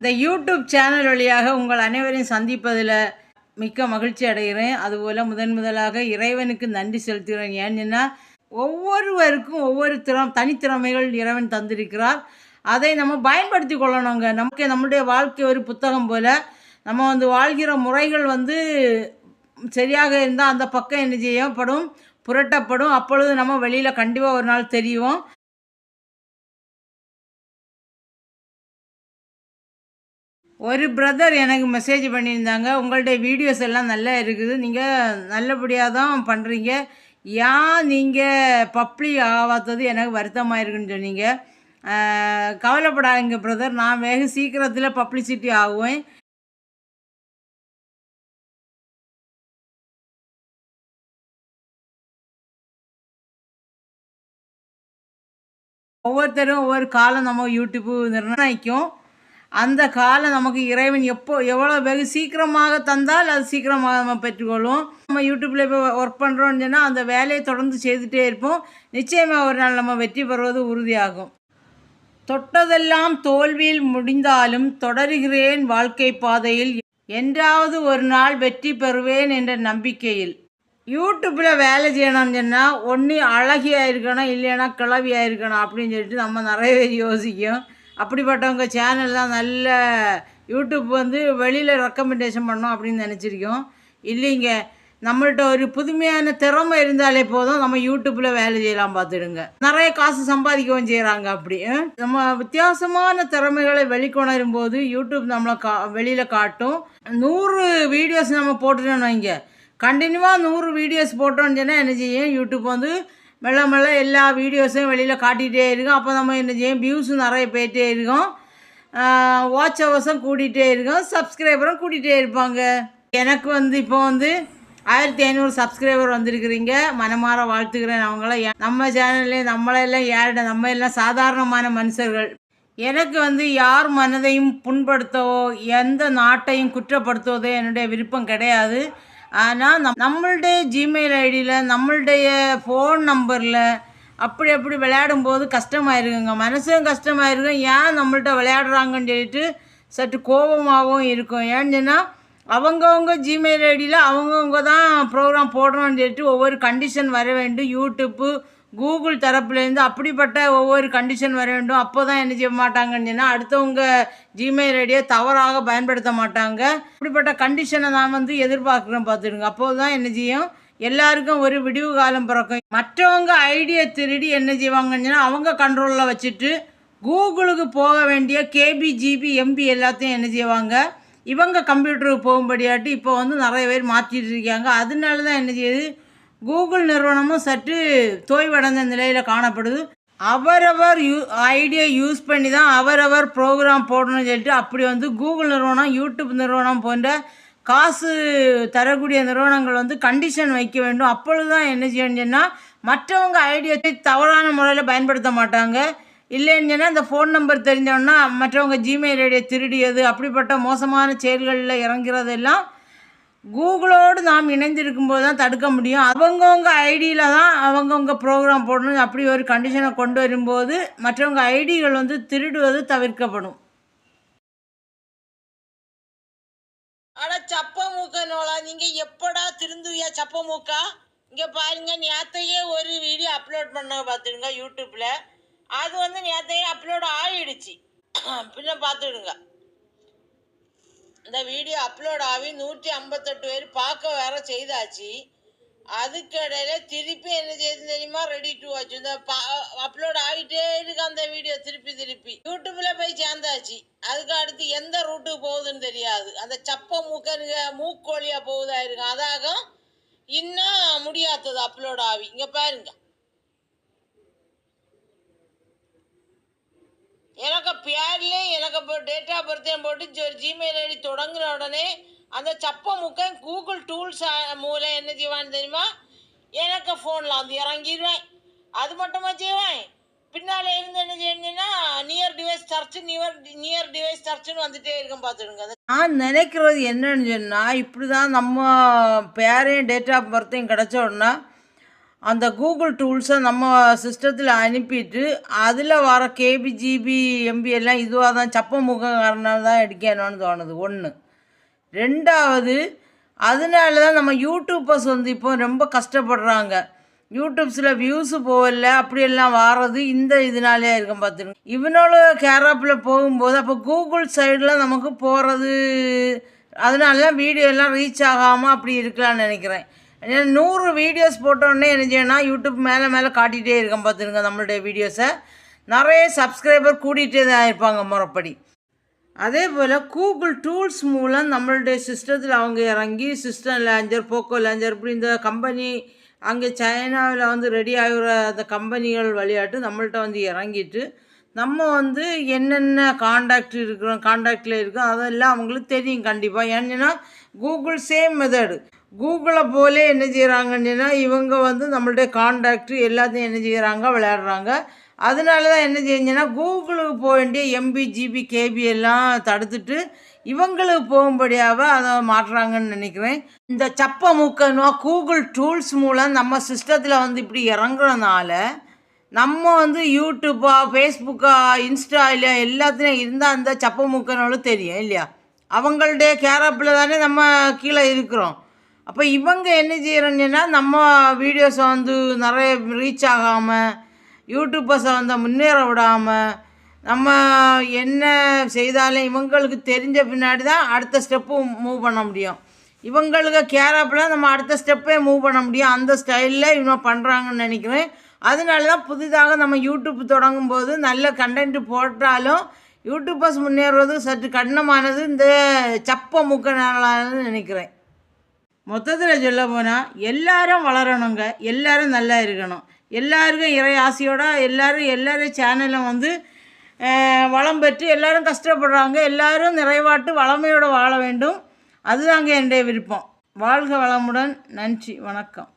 இந்த YouTube channel வழியாக உங்கள் அனைவரையும் சந்திப்பதில் மிக்க மகிழ்ச்சி அடைகிறேன். அதுபோல் முதன் முதலாக இறைவனுக்கு நன்றி செலுத்துகிறேன். ஏன்னா ஒவ்வொருவருக்கும் ஒவ்வொரு திறம் தனித்திறமைகள் இறைவன் தந்திருக்கிறார். அதை நம்ம பயன்படுத்தி கொள்ளணுங்க. நமக்கு நம்முடைய வாழ்க்கை ஒரு புத்தகம் போல் நம்ம வந்து வாழ்கிற முறைகள் வந்து சரியாக இருந்தால் அந்த பக்கம் என்ன செய்யப்படும்? புரட்டப்படும். அப்பொழுது நம்ம வெளியில் கண்டிப்பாக ஒரு நாள் தெரியும் ஒரு பிரதர் எனக்கு மெசேஜ் பண்ணியிருந்தாங்க. உங்கள்ட்ட வீடியோஸ் எல்லாம் நல்லா இருக்குது. நீங்கள் நல்லபடியாக தான் பண்ணுறீங்க ஏன் நீங்கள் பப்ளிக் ஆகாதது எனக்கு வருத்தமாக இருக்குன்னு சொன்னீங்க. கவலைப்படாதீங்க பிரதர் நான் வெகு சீக்கிரத்தில் பப்ளிசிட்டி ஆகுவேன். ஒவ்வொருத்தரும் ஒவ்வொரு காலம் நம்ம யூடியூப்பு நிர்ணயிக்கும். அந்த காலம் நமக்கு இறைவன் எப்போ எவ்வளோ வெகு சீக்கிரமாக தந்தால் அது சீக்கிரமாக நம்ம பெற்றுக்கொள்வோம். நம்ம யூடியூப்பில் இப்போ ஒர்க் பண்ணுறோன்னு சொன்னால் அந்த வேலையை தொடர்ந்து செய்துகிட்டே இருப்போம். நிச்சயமாக ஒரு நாள் நம்ம வெற்றி பெறுவது உறுதியாகும். தொட்டதெல்லாம் தோல்வியில் முடிந்தாலும் தொடருகிறேன் வாழ்க்கை பாதையில். என்றாவது ஒரு நாள் வெற்றி பெறுவேன் என்ற நம்பிக்கையில். யூடியூப்பில் வேலை செய்யணும்னு சொன்னால் ஒன்று அழகியாக இருக்கணும் இல்லைன்னா கிளவியாக இருக்கணும் அப்படின்னு சொல்லிட்டு நம்ம நிறைய பேர் யோசிக்கும். அப்படிப்பட்டவங்க சேனல் தான் நல்ல யூடியூப் வந்து வெளியில் ரெக்கமெண்டேஷன் பண்ணோம் அப்படின்னு நினச்சிருக்கோம். இல்லைங்க நம்மள்கிட்ட ஒரு புதுமையான திறமை இருந்தாலே போதும் நம்ம யூடியூப்பில் வேலை செய்யலாம் பார்த்துடுங்க. நிறைய காசு சம்பாதிக்கவும் செய்கிறாங்க அப்படி. நம்ம வித்தியாசமான திறமைகளை வெளிக்கொணரும் போது யூடியூப் நம்மளை கா வெளியில் காட்டும். நூறு வீடியோஸ் நம்ம போட்டுட்டோம் வைங்க. கண்டினியூவாக நூறு வீடியோஸ் போட்டோம்னு சொன்னால் என்ன செய்யும்? யூடியூப் வந்து மெல்ல மெல்ல எல்லா வீடியோஸையும் வெளியில் காட்டிகிட்டே இருக்கும். அப்போ நம்ம என்ன செய்யும் வியூஸும் நிறைய போயிட்டே இருக்கும். வாட்ச் ஹவர்ஸும் கூட்டிகிட்டே இருக்கும். சப்ஸ்கிரைபரும் கூட்டிகிட்டே இருப்பாங்க. எனக்கு வந்து இப்போ வந்து ஆயிரத்தி ஐநூறு சப்ஸ்கிரைபர் வந்திருக்கிறீங்க. மனமாற வாழ்த்துக்கிறேன். அவங்கள நம்ம சேனல்லே நம்மளெல்லாம் யாரிட நம்ம எல்லாம் சாதாரணமான மனுஷர்கள். எனக்கு வந்து யார் மனதையும் புண்படுத்தவோ எந்த நாட்டையும் குற்றப்படுத்துவதோ என்னுடைய விருப்பம் கிடையாது. ஆனால் நம் நம்மளுடைய ஜிமெயில் ஐடியில் நம்மளுடைய ஃபோன் நம்பரில் அப்படி அப்படி விளையாடும்போது கஷ்டமாயிருக்குங்க. மனசும் கஷ்டமாயிருக்கும். ஏன் நம்மள்ட்ட விளையாடுறாங்கன்னு சொல்லிட்டு சற்று கோபமாகவும் இருக்கும். ஏன்னு அவங்கவுங்க ஜிமெயில் ஐடியில் அவங்கவுங்க தான் ப்ரோக்ராம் போடுறோம்னு சொல்லிட்டு ஒவ்வொரு கண்டிஷன் வர வேண்டும். யூடியூப்பு கூகுள் தரப்புலேருந்து அப்படிப்பட்ட ஒவ்வொரு கண்டிஷன் வர வேண்டும். அப்போ தான் என்ன செய்ய மாட்டாங்கன்னு சொன்னால் அடுத்தவங்க ஜிமெயில் ஐடியை தவறாக பயன்படுத்த மாட்டாங்க. அப்படிப்பட்ட கண்டிஷனை நான் வந்து எதிர்பார்க்குறேன் பார்த்துடுங்க. அப்போது தான் என்ன செய்யும்? எல்லாருக்கும் ஒரு விடிவு காலம் பிறக்கும். மற்றவங்க ஐடியை திருடி என்ன செய்வாங்கன்னு சொன்னால் அவங்க கண்ட்ரோலில் வச்சுட்டு கூகுளுக்கு போக வேண்டிய கேபி ஜிபி எம்பி எல்லாத்தையும் என்ன செய்வாங்க? இவங்க கம்ப்யூட்டருக்கு போகும்படியாட்டி இப்போ வந்து நிறைய பேர் மாற்றிட்டு இருக்காங்க. அதனால தான் என்ன செய்யுது? கூகுள் நிறுவனமும் சற்று தோய்வடைந்த நிலையில் காணப்படுது. அவரவர் யூ ஐடியை யூஸ் பண்ணி தான் அவரவர் ப்ரோக்ராம் போடணும்னு சொல்லிட்டு அப்படி வந்து கூகுள் நிறுவனம் யூடியூப் நிறுவனம் போன்ற காசு தரக்கூடிய நிறுவனங்கள் வந்து கண்டிஷன் வைக்க வேண்டும். அப்பொழுது தான் என்ன செய்யணும்னு சொன்னால் மற்றவங்க ஐடியத்தை தவறான முறையில் பயன்படுத்த மாட்டாங்க. இல்லைன்னு சொன்னால் இந்த ஃபோன் நம்பர் தெரிஞ்சோன்னா மற்றவங்க ஜிமெயில் ஐடியை திருடியது அப்படிப்பட்ட மோசமான செயல்களில் இறங்குறதெல்லாம் கூகுளோடு நாம் இணைந்திருக்கும் போது தான் தடுக்க முடியும். அவங்கவுங்க ஐடியில் தான் அவங்கவுங்க ப்ரோக்ராம் போடணும். அப்படி ஒரு கண்டிஷனை கொண்டு வரும்போது மற்றவங்க ஐடிகள் வந்து திருடுவது தவிர்க்கப்படும். ஆனால் சப்ப மூக்க நோலா நீங்க எப்படா திருந்துவியா சப்ப மூக்கா? இங்க பாருங்க நேத்தையே ஒரு வீடியோ அப்லோட் பண்ண பார்த்துடுங்க யூடியூப்ல அது வந்து நேத்தையே அப்லோட் ஆகிடுச்சு பின்ன பார்த்துடுங்க. இந்த வீடியோ அப்லோட் ஆகி நூற்றி ஐம்பத்தெட்டு பேர் பார்க்க வேற செய்தாச்சு. அதுக்கிடையில திருப்பி என்ன செய்து தெரியுமா? ரெடி டு வாட்ச் இந்த அப்லோட் ஆகிட்டே இருக்கு அந்த வீடியோ திருப்பி திருப்பி. யூடியூப்ல போய் சேர்ந்தாச்சு. அதுக்கு அடுத்து எந்த ரூட்டுக்கு போகுதுன்னு தெரியாது. அந்த சப்ப மூக்கனுங்க மூக்கோழியா போகுதா இருக்கு அதாக இன்னும் முடியாதது அப்லோட் ஆகி. இங்க பாருங்க. எனக்கு பேர்லேயும் எனக்கு இப்போ டேட் ஆஃப் பர்த்தையும் போட்டு ஒரு ஜிமெயில் ஐடி தொடங்குன உடனே அந்த சப்ப முக்கம் கூகுள் டூல்ஸ் மூலம் என்ன செய்வான்னு தெரியுமா? எனக்கு ஃபோனில் வந்து இறங்கிடுவேன் அது மட்டுமா செய்வேன்? பின்னால் இருந்து என்ன செய்யணும்னா near device search near near device சர்ச்னு வந்துட்டே இருக்கும் பார்த்துடுங்க. அது நான் நினைக்கிறது என்னன்னு சொன்னால் இப்படி தான் நம்ம பேரையும் டேட் ஆஃப் பர்த்தையும் கிடச்ச உடனே அந்த கூகுள் டூல்ஸை நம்ம சிஸ்டத்தில் அனுப்பிட்டு அதில் வர கேபி ஜிபி எம்பி எல்லாம் இதுவாக தான் சப்ப முகங்காரனாக தான் அடிக்கணும்னு தோணுது. ஒன்று ரெண்டாவது அதனால தான் நம்ம யூடியூப்பர்ஸ் வந்து இப்போ ரொம்ப கஷ்டப்படுறாங்க. யூடியூப்ஸில் வியூஸு போகல அப்படியெல்லாம் வாரது இந்த இதனாலே இருக்கும் பார்த்துருங்க இவனோட கேரப்பில் போகும்போது அப்போ கூகுள் சைடில் நமக்கு போகிறது அதனால தான் வீடியோ எல்லாம் ரீச் ஆகாமல் அப்படி இருக்கலாம்னு நினைக்கிறேன். நூறு வீடியோஸ் போட்டோடனே என்ன செய்யணும்? யூடியூப் மேலே மேலே காட்டிகிட்டே இருக்கேன் பார்த்துருங்க நம்மளுடைய வீடியோஸை நிறைய சப்ஸ்கிரைபர் கூட்டிகிட்டே தான் இருப்பாங்க முறைப்படி. அதே போல் கூகுள் டூல்ஸ் மூலம் நம்மளுடைய சிஸ்டத்தில் அவங்க இறங்கி சிஸ்டம் லேஞ்சர் போக்கோ லேஞ்சர் இப்படி இந்த கம்பெனி அங்கே சைனாவில் வந்து ரெடி ஆகிற அந்த கம்பெனிகள் விளையாட்டு நம்மள்ட்ட வந்து இறங்கிட்டு நம்ம வந்து என்னென்ன காண்டாக்ட் இருக்கிறோம் காண்டாக்டில் இருக்கோம் அதெல்லாம் அவங்களுக்கு தெரியும் கண்டிப்பாக ஏன்னா கூகுள் சேம் மெத்தடு கூகுளை போலே என்ன செய்கிறாங்கன்னா இவங்க வந்து நம்மளுடைய காண்டாக்ட் எல்லாத்தையும் என்ன செய்கிறாங்க விளையாடுறாங்க. அதனால தான் என்ன செஞ்சுன்னா கூகுளுக்கு போக வேண்டிய எம்பி ஜிபி கேபி எல்லாம் தடுத்துட்டு இவங்களுக்கு போகும்படியாக அதை மாற்றுறாங்கன்னு நினைக்கிறேன். இந்த சப்ப மூக்கனுவா கூகுள் டூல்ஸ் மூலம் நம்ம சிஸ்டத்தில் வந்து இப்படி இறங்குறதுனால நம்ம வந்து யூடியூப்பா ஃபேஸ்புக்கா இன்ஸ்டா இல்லை எல்லாத்துலேயும் இருந்தால் அந்த சப்ப மூக்கனோடு தெரியும் இல்லையா? அவங்களுடைய கேரப்பில் தானே நம்ம கீழே இருக்கிறோம். அப்போ இவங்க என்ன செய்கிறோன்னா நம்ம வீடியோஸை வந்து நிறைய ரீச் ஆகாமல் யூடியூப்பர்ஸை வந்து முன்னேற விடாமல் நம்ம என்ன செய்தாலும் இவங்களுக்கு தெரிஞ்ச பின்னாடி தான் அடுத்த ஸ்டெப்பு மூவ் பண்ண முடியும். இவங்களுக்கு கேரப்பில் நம்ம அடுத்த ஸ்டெப்பே மூவ் பண்ண முடியும். அந்த ஸ்டைலில் இவங்க பண்ணுறாங்கன்னு நினைக்கிறேன். அதனால தான் புதிதாக நம்ம யூடியூப் தொடங்கும் போது நல்ல கண்டென்ட் போட்டாலும் யூடியூபர்ஸ் முன்னேறுவது சற்று கடினமானது. இந்த சப்ப முக்கனாலன்னு நினைக்கிறேன். மொத்தத்தில் சொல்ல போனால் எல்லாரும் வளரணுங்க. எல்லாரும் நல்லா இருக்கணும். எல்லாருக்கும் இறை ஆசையோடு எல்லாரும் எல்லாரும் சேனலும் வந்து வளம் பெற்று எல்லோரும் கஷ்டப்படுறாங்க. எல்லோரும் நிறைவாட்டு வளமையோடு வாழ வேண்டும். அதுதாங்க என்னுடைய விருப்பம். வாழ்க வளமுடன். நன்றி. வணக்கம்.